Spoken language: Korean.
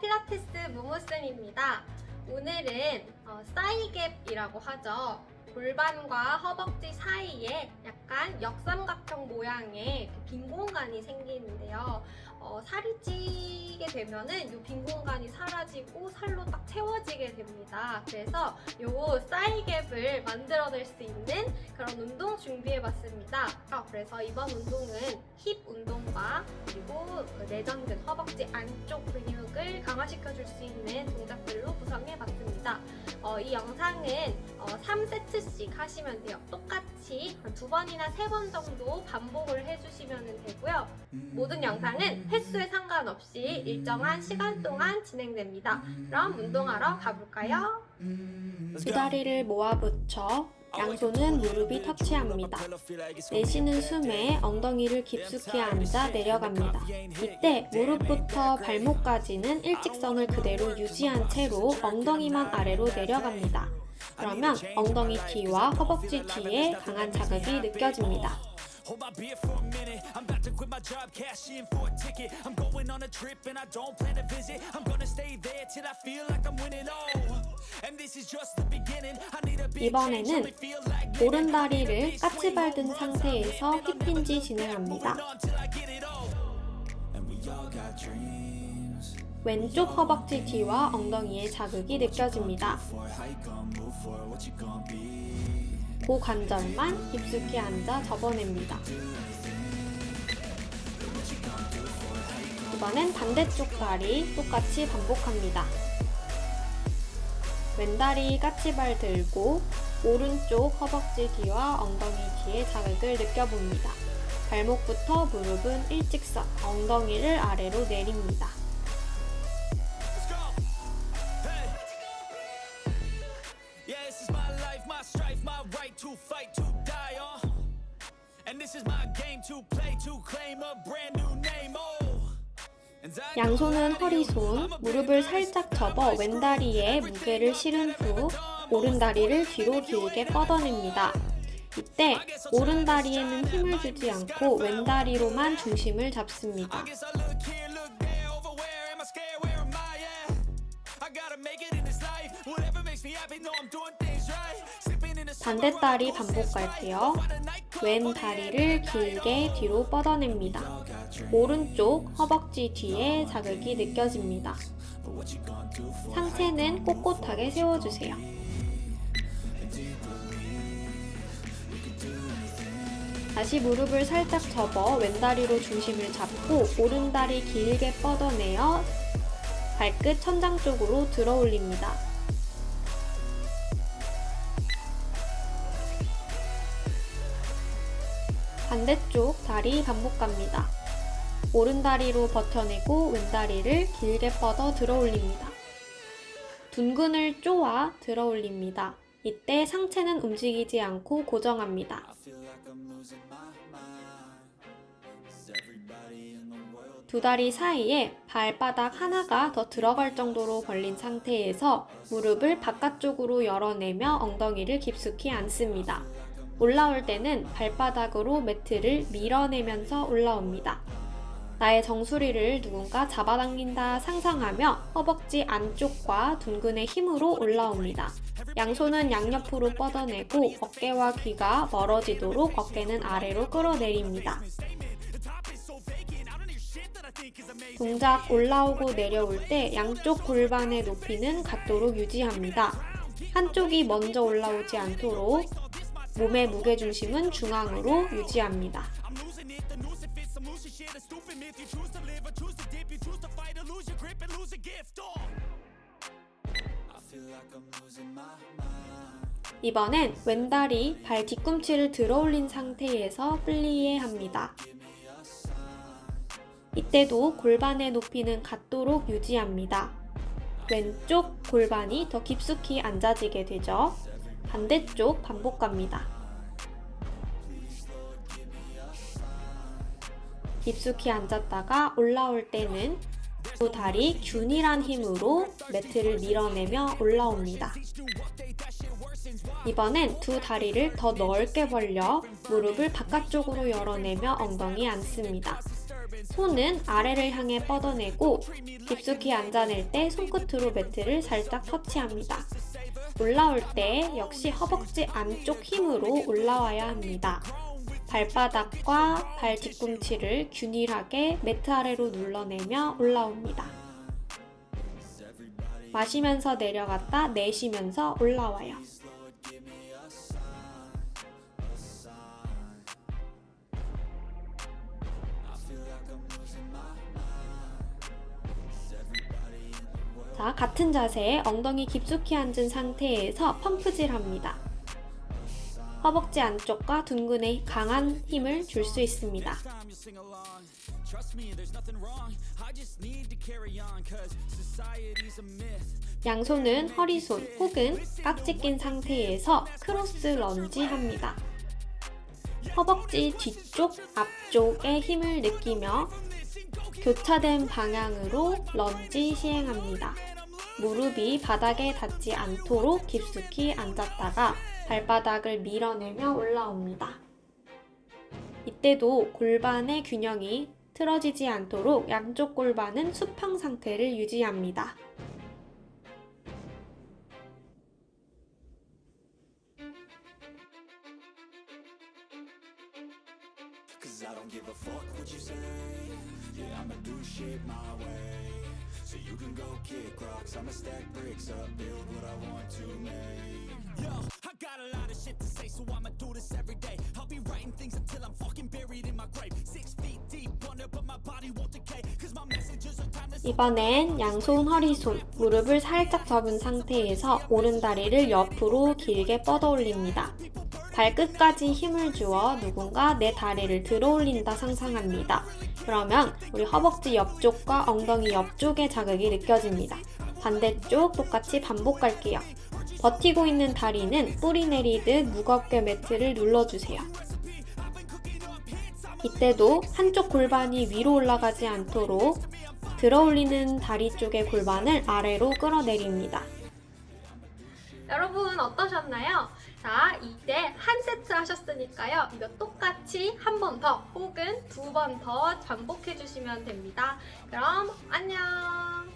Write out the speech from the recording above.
필라테스 무무쌤입니다. 오늘은 어, 사이갭이라고 하죠. 골반과 허벅지 사이에 약간 역삼각형 모양의 그빈 공간이 생기는데요. 어, 살이 찌게 되면은 이 빈 공간이 사라지고 살로 딱 채워지게 됩니다. 그래서 요 사이갭을 만들어낼 수 있는 그런 운동 준비해봤습니다. 어, 그래서 이번 운동은 힙 운동과 그리고 그 내전근 허벅지 안쪽 근육을 강화시켜줄 수 있는 동작들로 구성해봤습니다. 어, 이 영상은 어, 3세트씩 하시면 돼요. 똑같이 한 두 번이나 세 번 정도 반복을 해주시면 되고요. 모든 영상은 횟수에 상관없이 일정한 시간 동안 진행됩니다. 그럼 운동하러 가볼까요? 두 다리를 모아 붙여 양손은 무릎이 터치합니다. 내쉬는 숨에 엉덩이를 깊숙이 앉아 내려갑니다. 이때 무릎부터 발목까지는 일직선을 그대로 유지한 채로 엉덩이만 아래로 내려갑니다. 그러면 엉덩이 뒤와 허벅지 뒤에 강한 자극이 느껴집니다. Hold my beer for a minute. I'm about to quit my job, cash in for a ticket. I'm going on a trip and I don't plan to visit. I'm gonna stay there till I feel like I'm winning. Oh, and this is just the beginning. I need a big change. 이번에는 Only feel like 오른 다리를 까치발 든 상태에서 힙힌지 진행합니다. 왼쪽 허벅지 뒤와 엉덩이에 자극이 느껴집니다. 고관절만 깊숙이 앉아 접어냅니다. 이번엔 반대쪽 다리 똑같이 반복합니다. 왼다리 까치발 들고 오른쪽 허벅지 뒤와 엉덩이 뒤에 자극을 느껴봅니다. 발목부터 무릎은 일직선, 엉덩이를 아래로 내립니다. Strife, my right to fight, to die. Uh. And this is my game to play, to claim a brand new name. Oh. 양손은 허리 손, 무릎을 살짝 접어 왼다리에 무게를 실은 후 오른다리를 뒤로 길게 뻗어냅니다. 이때 오른다리에는 힘을 주지 않고 왼다리로만 중심을 잡습니다. gotta make it in this life. Whatever makes me happy, know I'm doing things right. Sipping in the 반대 다리 반복할게요. 왼 다리를 길게 뒤로 뻗어냅니다. 오른쪽 허벅지 뒤에 자극이 느껴집니다. 상체는 꼿꼿하게 세워주세요. 다시 무릎을 살짝 접어 왼다리로 중심을 잡고 오른다리 길게 뻗어내어 발끝 천장 쪽으로 들어 올립니다. 반대쪽 다리 반복합니다. 오른 다리로 버텨내고 왼 다리를 길게 뻗어 들어 올립니다. 둔근을 쪼아 들어 올립니다. 이때 상체는 움직이지 않고 고정합니다. 두 다리 사이에 발바닥 하나가 더 들어갈 정도로 벌린 상태에서 무릎을 바깥쪽으로 열어내며 엉덩이를 깊숙이 앉습니다. 올라올 때는 발바닥으로 매트를 밀어내면서 올라옵니다. 나의 정수리를 누군가 잡아당긴다 상상하며 허벅지 안쪽과 둔근의 힘으로 올라옵니다. 양손은 양옆으로 뻗어내고 어깨와 귀가 멀어지도록 어깨는 아래로 끌어내립니다. 동작 올라오고 내려올 때 양쪽 골반의 높이는 같도록 유지합니다. 한쪽이 먼저 올라오지 않도록 몸의 무게중심은 중앙으로 유지합니다. Oh. 이번엔 왼다리 발 뒤꿈치를 들어 올린 상태에서 플리에 합니다. 이때도 골반의 높이는 같도록 유지합니다. 왼쪽 골반이 더 깊숙이 앉아지게 되죠. 반대쪽 반복합니다. 깊숙이 앉았다가 올라올 때는 두 다리 균일한 힘으로 매트를 밀어내며 올라옵니다. 이번엔 두 다리를 더 넓게 벌려 무릎을 바깥쪽으로 열어내며 엉덩이 앉습니다. 손은 아래를 향해 뻗어내고 깊숙이 앉아낼 때 손끝으로 매트를 살짝 터치합니다. 올라올 때 역시 허벅지 안쪽 힘으로 올라와야 합니다. 발바닥과 발 뒤꿈치를 균일하게 매트 아래로 눌러내며 올라옵니다. 마시면서 내려갔다 내쉬면서 올라와요. 자, 같은 자세에 엉덩이 깊숙이 앉은 상태에서 펌프질 합니다. 허벅지 안쪽과 둔근에 강한 힘을 줄 수 있습니다. 양손은 허리손 혹은 깍지 낀 상태에서 크로스 런지 합니다. 허벅지 뒤쪽, 앞쪽에 힘을 느끼며 교차된 방향으로 런지 시행합니다. 무릎이 바닥에 닿지 않도록 깊숙이 앉았다가 발바닥을 밀어내며 올라옵니다. 이때도 골반의 균형이 틀어지지 않도록 양쪽 골반은 수평 상태를 유지합니다. Cause I don't give a fuck what you say. Yeah, I'ma do shit my way. So you can go kick rocks, I'ma stack bricks up, build what I want to make. Yo, I got a lot of shit to say, so I'ma do this every day. I'll be writing things until I'm fucking buried in my grave. Six feet deep under, but my body won't decay. Cause my messages are timeless. 이번엔 양손 허리손, 무릎을 살짝 접은 상태에서 오른 다리를 옆으로 길게 뻗어 올립니다. 발끝까지 힘을 주어 누군가 내 다리를 들어 올린다 상상합니다. 그러면 우리 허벅지 옆쪽과 엉덩이 옆쪽의 자극이 느껴집니다. 반대쪽 똑같이 반복할게요. 버티고 있는 다리는 뿌리 내리듯 무겁게 매트를 눌러주세요. 이때도 한쪽 골반이 위로 올라가지 않도록 들어 올리는 다리 쪽의 골반을 아래로 끌어내립니다. 여러분 어떠셨나요? 자, 이제 한 세트 하셨으니까요. 이거 똑같이 한 번 더 혹은 두 번 더 반복해 주시면 됩니다. 그럼 안녕!